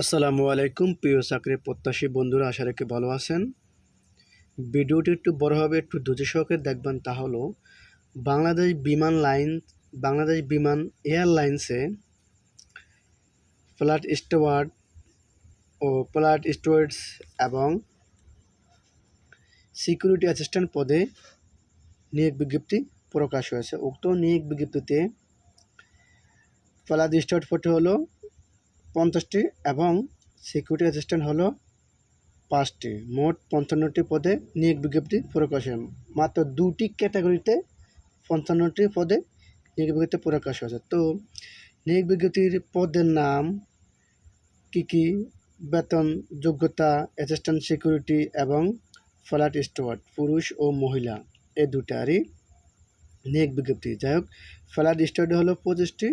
আসসালামু আলাইকুম, প্রিয় চাকরি প্রত্যাশী বন্ধুরা, আশা রেখে ভালো আছেন। ভিডিওটি একটু বড় হবে, একটু ধৈর্য সহকারে দেখবেন। তা হলো, বাংলাদেশ বিমান লাইন, বাংলাদেশ বিমান এয়ারলাইন্সে ফ্লাইট স্টুয়ার্ড ও ফ্লাইট স্টুয়ার্ডস এবং সিকিউরিটি অ্যাসিস্ট্যান্ট পদে নিয়োগ বিজ্ঞপ্তি প্রকাশ হয়েছে। উক্ত নিয়োগ বিজ্ঞপ্তিতে ফ্লাইট স্টুয়ার্ড পদটি হলো পঞ্চাশটি এবং সিকিউরিটি অ্যাসিস্ট্যান্ট হলো পাঁচটি। মোট পঞ্চান্নটি পদে নিয়োগ বিজ্ঞপ্তি প্রকাশ মাত্র দুটি ক্যাটাগরিতে পঞ্চান্নটি পদে নিয়োগ বিজ্ঞপ্তি প্রকাশ হয়েছে। তো নিয়োগ বিজ্ঞপ্তির পদের নাম কী কী? বেতন, যোগ্যতা অ্যাসিস্ট্যান্ট সিকিউরিটি এবং ফ্ল্যাট স্টুয়ার্ড পুরুষ ও মহিলা এই দুটারই নিয়োগ বিজ্ঞপ্তি। যাই হোক ফ্ল্যাট স্টুয়ার্ড হলো পঁচিশটি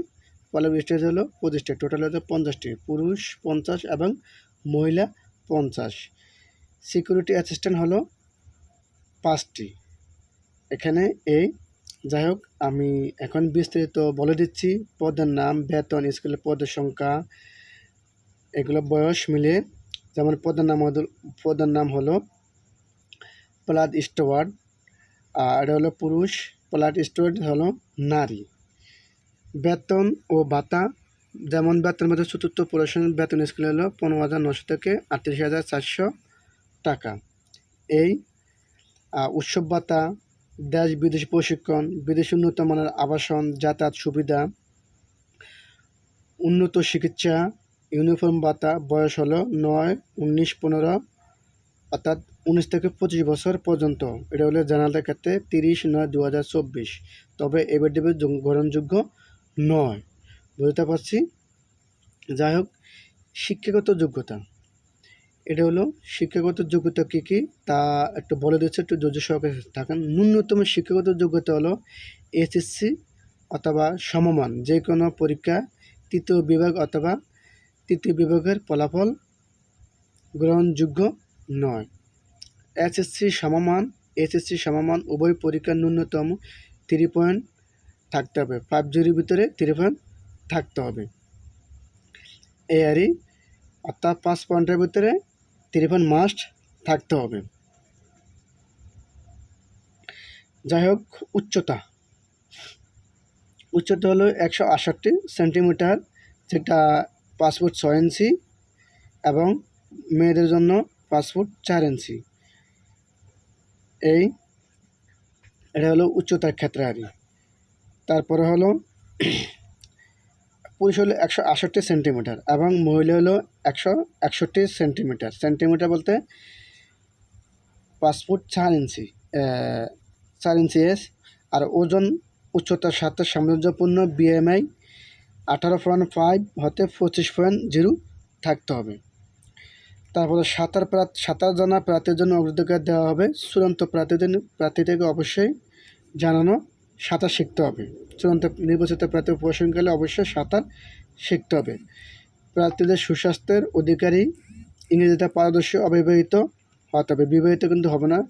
পলব স্টেজ হলো পঁচিশটি টোটাল হচ্ছে পঞ্চাশটি পুরুষ পঞ্চাশ এবং মহিলা পঞ্চাশ। সিকিউরিটি অ্যাসিস্ট্যান্ট হলো পাঁচটি। এখানে এই, যাই হোক, আমি এখন বিস্তারিত বলে দিচ্ছি। পদের নাম, বেতন স্কুলের পদের সংখ্যা, এগুলো বয়স মিলিয়ে। যেমন পদের নাম হলো পদের নাম হলো প্লাদ স্টোয়ার্ড, আর এটা হলো পুরুষ। প্লাদ স্টোয়ার্ড হলো নারী। বেতন ও ভাতা। যেমন বেতন মধ্যে চতুর্থ প্রশাসনের বেতন স্কেল হলো পনেরো হাজার নশো থেকে আটত্রিশ হাজার চারশো টাকা। এই উৎসব ভাতা, দেশ বিদেশ প্রশিক্ষণ, বিদেশি উন্নত মানের আবাসন, যাতায়াত সুবিধা, উন্নত চিকিৎসা, ইউনিফর্ম ভাতা বয়স হলো নয়, উনিশ, পনেরো, অর্থাৎ উনিশ থেকে পঁচিশ বছর পর্যন্ত। এটা হলো জেনারেলের ক্ষেত্রে তিরিশ নয় দু তবে এবার দেবে গ্রহণযোগ্য নয়। বুঝতে পারছি? যাই হোক, শিক্ষাগত যোগ্যতা। এটা হলো শিক্ষাগত যোগ্যতা কী কী? তা একটু বলে দিচ্ছে, একটু ধৈর্য সহকারে থাকেন। ন্যূনতম শিক্ষাগত যোগ্যতা হলো এসএসসি অথবা সমমান, যে কোনো পরীক্ষা, তৃতীয় বিভাগ অথবা তৃতীয় বিভাগের ফলাফল গ্রহণযোগ্য নয়। এসএসসি সমমান এসএসসি সমমান উভয় পরীক্ষার ন্যূনতম থ্রি পয়েন্ট থাকতে হবে। ফাইভ জিরোর ভিতরে থ্রি পয়েন্ট থাকতে হবে। এই আরই অর্থাৎ পাঁচ পয়েন্টের ভিতরে থ্রি পয়েন্ট মাস্ট থাকতে হবে। যাই হোক, উচ্চতা। উচ্চতা হলো একশো আষট্টি সেন্টিমিটার, যেটা পাঁচ ফুট ছয় ইঞ্চি এবং মেয়েদের জন্য পাঁচ ফুট চার ইঞ্চি। এই, এটা হলো উচ্চতার ক্ষেত্রে আর। তারপরে হলো পুরুষ হলো একশো সেন্টিমিটার এবং মহিলা হলো একশো একষট্টি সেন্টিমিটার। সেন্টিমিটার বলতে পাঁচ ফুট চার ইঞ্চি চার ইঞ্চি এস। আর ওজন উচ্চতার সাথে সামঞ্জস্যপূর্ণ বিএমআই আঠারো পয়েন্ট ফাইভ হতে পঁচিশ পয়েন্ট জিরো থাকতে হবে। তারপরে সাঁতার প্রার্থী সাঁতার জানা প্রার্থীর জন্য অগ্রাধিকার দেওয়া হবে। চূড়ান্ত প্রার্থীদের প্রার্থীদেরকে অবশ্যই জানানো সাঁতার শিখতে হবে। চূড়ান্ত নির্বাচিত প্রার্থী প্রসঙ্গকালে অবশ্যই সাঁতার শিখতে হবে। প্রার্থীদের সুস্বাস্থ্যের অধিকারী ইংরেজিতে পারদর্শী অবিবাহিত হতে হবে। বিবাহিত কিন্তু হবে না।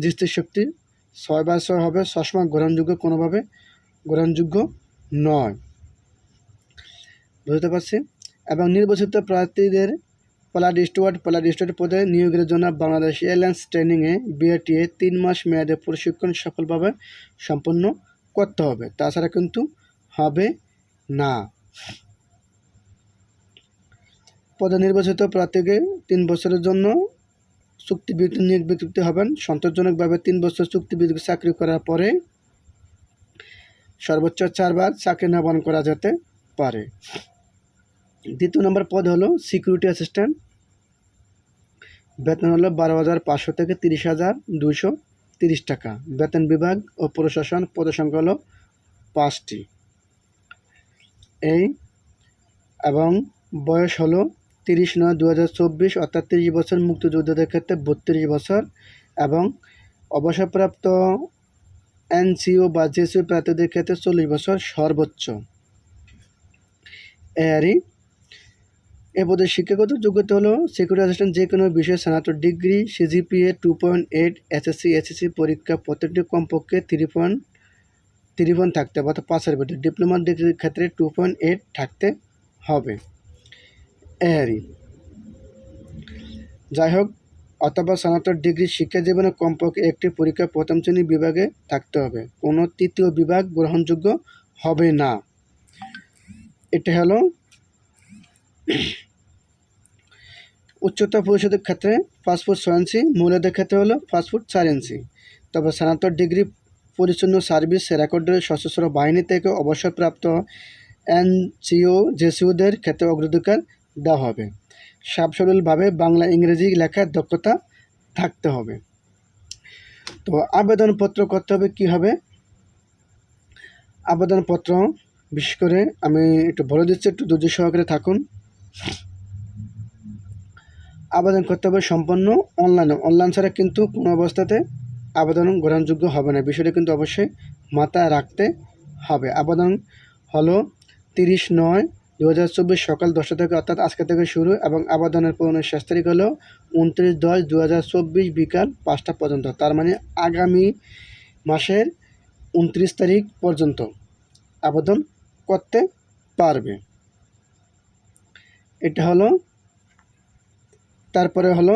দৃষ্টিশক্তি ছয় বা ছয় হবে। চশমা গ্রহণযোগ্য কোনোভাবে গ্রহণযোগ্য নয়। বুঝতে পারছি? এবং নির্বাচিত প্রার্থীদের প্লাড স্টুয়ার্ড প্লাড স্টুয়ার্ড পদে নিয়োগের জন্য বাংলাদেশ এয়ারলাইন্স ট্রেনিংয়ে বিআরটিএ তিন মাস মেয়াদে প্রশিক্ষণ সফলভাবে সম্পন্ন করতে হবে। তাছাড়া কিন্তু হবে না। পদে নির্বাচিত প্রার্থীকে তিন বছরের জন্য চুক্তিভিত্তিক নিয়োগ বিজ্ঞপ্তি হবেন। সন্তোষজনকভাবে তিন বছর চুক্তিভিত্তিক চাকরি করার পরে সর্বোচ্চ চারবার চাকরি নবায়ন করা যেতে পারে। দ্বিতীয় নম্বর পদ হলো সিকিউরিটি অ্যাসিস্ট্যান্ট। বেতন হলো বারো হাজার পাঁচশো থেকে তিরিশ হাজার দুশো তিরিশ টাকা। বেতন বিভাগ ও প্রশাসন পদের সংখ্যা হলো পাঁচটি। এই এবং বয়স হলো তিরিশ নয় দু হাজার চব্বিশ, অর্থাৎ তিরিশ বছর মুক্তিযোদ্ধাদের ক্ষেত্রে বত্রিশ বছর এবং অবসরপ্রাপ্ত এনসিও বা জেসিও প্রার্থীদের ক্ষেত্রে চল্লিশ বছর সর্বোচ্চ। এরই এ পদে শিক্ষাগত যোগ্যতা হলো সিকিউরিটি অ্যাসিস্ট্যান্ট যে কোনো বিষয়ে স্নাতক degree CGPA two point eight SSC SSC পরীক্ষা প্রত্যেকটি কমপক্ষে থ্রি পয়েন্ট থ্রি পয়েন্ট থাকতে হবে, অর্থাৎ পাঁচের ভিতরে ডিপ্লোমা ডিগ্রির ক্ষেত্রে টু পয়েন্ট এইট থাকতে হবে। এরই। যাই হোক, অথবা স্নাতক ডিগ্রি শিক্ষা জীবনে কমপক্ষে একটি পরীক্ষা প্রথম শ্রেণি বিভাগে থাকতে হবে। কোনো তৃতীয় বিভাগ গ্রহণযোগ্য হবে না। এটা হলো উচ্চতা পরিষদের ক্ষেত্রে ফুট ছয় ইঞ্চি মহিলাদের ক্ষেত্রে হলো ফুট চার ইঞ্চি। তবে স্নাতক ডিগ্রি পরিচ্ছন্ন সার্ভিস রেকর্ডের সশস্ত্র বাহিনী থেকে অবসরপ্রাপ্ত এনজিও জেসিওদের ক্ষেত্রে অগ্রাধিকার দেওয়া হবে। সাবসরলভাবে বাংলা ইংরেজি লেখার দক্ষতা থাকতে হবে। তো আবেদনপত্র করতে হবে কী হবে? আবেদনপত্র, বিশেষ করে আমি একটু বলে দিচ্ছি, একটু ধৈর্য সহকারে থাকুন। আবেদন করতে হবে সম্পূর্ণ অনলাইনে। অনলাইন ছাড়া কিন্তু কোনো অবস্থাতে আবেদন গ্রহণযোগ্য হবে না। বিষয়টা কিন্তু অবশ্যই মাথায় রাখতে হবে। আবেদন হলো তিরিশ নয় দু হাজার চব্বিশ সকাল দশটা থেকে, অর্থাৎ আজকে থেকে শুরু এবং আবেদনের পূরণের শেষ তারিখ হলো উনত্রিশ দশ দু হাজার চব্বিশ বিকাল পাঁচটা পর্যন্ত, তার মানে আগামী মাসের উনত্রিশ তারিখ পর্যন্ত আবেদন করতে পারবে। এটা হলো, তারপরে হলো,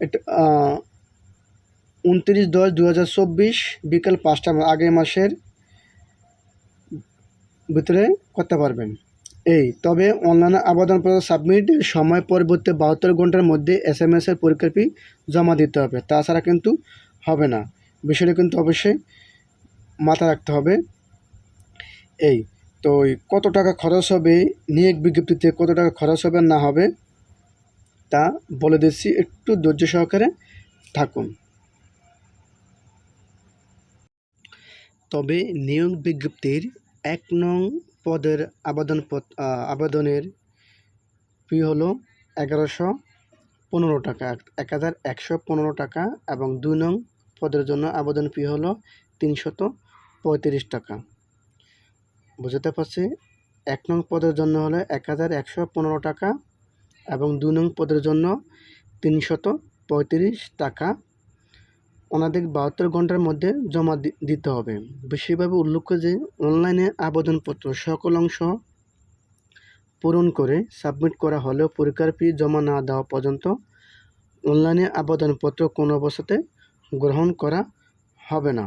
এটা উনত্রিশ দশ দু হাজার চব্বিশ, বিকাল পাঁচটা, আগের মাসের ভিতরে করতে পারবেন। এই, তবে অনলাইনে আবেদনপত্র সাবমিটের সময় পরবর্তী বাহাত্তর ঘণ্টার মধ্যে এস এম এসের পরীক্ষার ফি জমা দিতে হবে। তাছাড়া কিন্তু হবে না। বিষয়টা কিন্তু অবশ্যই মাথায় রাখতে হবে। এই তো কত টাকা খরচ হবে, নিয়োগ বিজ্ঞপ্তিতে কত টাকা খরচ হবে না হবে, তা বলে দিচ্ছি, একটু ধৈর্য সহকারে থাকুন। তবে নিয়োগ বিজ্ঞপ্তির এক নং পদের আবেদন আবেদনের ফি হলো এগারোশো পনেরো টাকা, এক হাজার একশো পনেরো টাকা এবং দুই নং পদের জন্য আবেদন ফি হলো তিনশত পঁয়ত্রিশ টাকা। বুঝতে পারছি? এক নং পদের জন্য হলো এক হাজার একশো পনেরো টাকা এবং দুই নং পদের জন্য তিনশত পঁয়ত্রিশ টাকা। অনাধিক বাহাত্তর ঘণ্টার মধ্যে জমা দিতে হবে। বিশেষভাবে উল্লেখ্য যে, অনলাইনে আবেদনপত্র সকল অংশ পূরণ করে সাবমিট করা হলেও পরীক্ষার ফি জমা না দেওয়া পর্যন্ত অনলাইনে আবেদনপত্র কোনো অবস্থাতে গ্রহণ করা হবে না।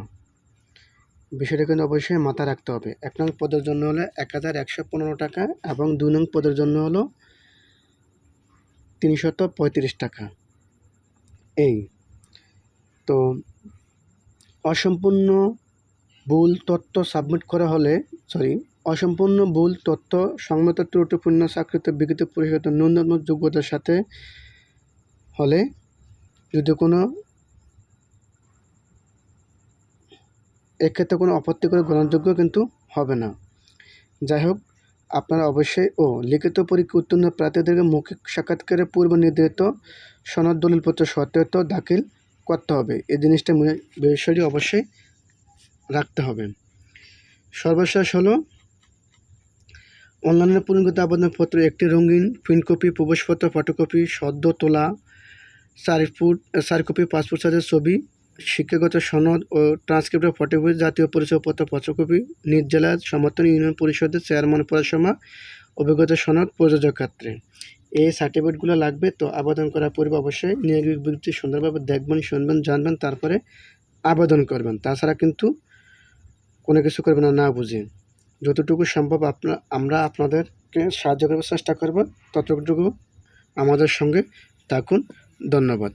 বিষয়টা কিন্তু অবশ্যই মাথায় রাখতে হবে। এক নং পদের জন্য হলো এক হাজার একশো পনেরো টাকা এবং দু নং পদের জন্য হলো তিনশত পঁয়ত্রিশ টাকা। এই। তো অসম্পূর্ণ ভুল তথ্য সাবমিট করা হলে সরি অসম্পূর্ণ ভুল তথ্য সংমত ত্রুটিপূর্ণ চাকরিতে বিকৃত পরিষদ ন্যূনতম যোগ্যতার সাথে হলে যদি কোনো এক্ষেত্রে কোনো আপত্তিকর গ্রহণযোগ্য কিন্তু হবে না। যাই হোক, আপনারা অবশ্যই ও লিখিত পরীক্ষা উত্তীর্ণ প্রার্থীদেরকে মৌখিক সাক্ষাৎকারের পূর্ব নির্ধারিত সনদ দলিলপত্র সত্যায়িত দাখিল করতে হবে। এই জিনিসটা বিষয়টি অবশ্যই রাখতে হবে। সর্বশেষ হলো, অনলাইনে পূর্ণগত আবেদনপত্র, একটি রঙিন প্রিন্ট কপি প্রবেশপত্র ফটোকপি সদ্য তোলা চার ফুট চার কপি পাসপোর্ট সাইজের ছবি শিক্ষাগত সনদ ও ট্রান্সক্রিপ্টের ফটোকপি জাতীয় পরিচয়পত্র ফটোকপি নিজ জেলার সমর্থন ইউনিয়ন পরিষদের চেয়ারম্যান পরিসমা অভিজ্ঞতা সনদ, প্রযোজক ক্ষেত্রে এই সার্টিফিকেটগুলো লাগবে, তো আবেদন করার পূর্বে অবশ্যই নিয়োগ বিজ্ঞপ্তি সুন্দরভাবে দেখবেন, শুনবেন, জানবেন, তারপরে আবেদন করবেন। তাছাড়া কিন্তু কোনো কিছু করবেন না না বুঝে। যতটুকু সম্ভব আপনার আমরা আপনাদেরকে সাহায্য করার চেষ্টা করব, ততটুকু আমাদের সঙ্গে থাকুন। ধন্যবাদ।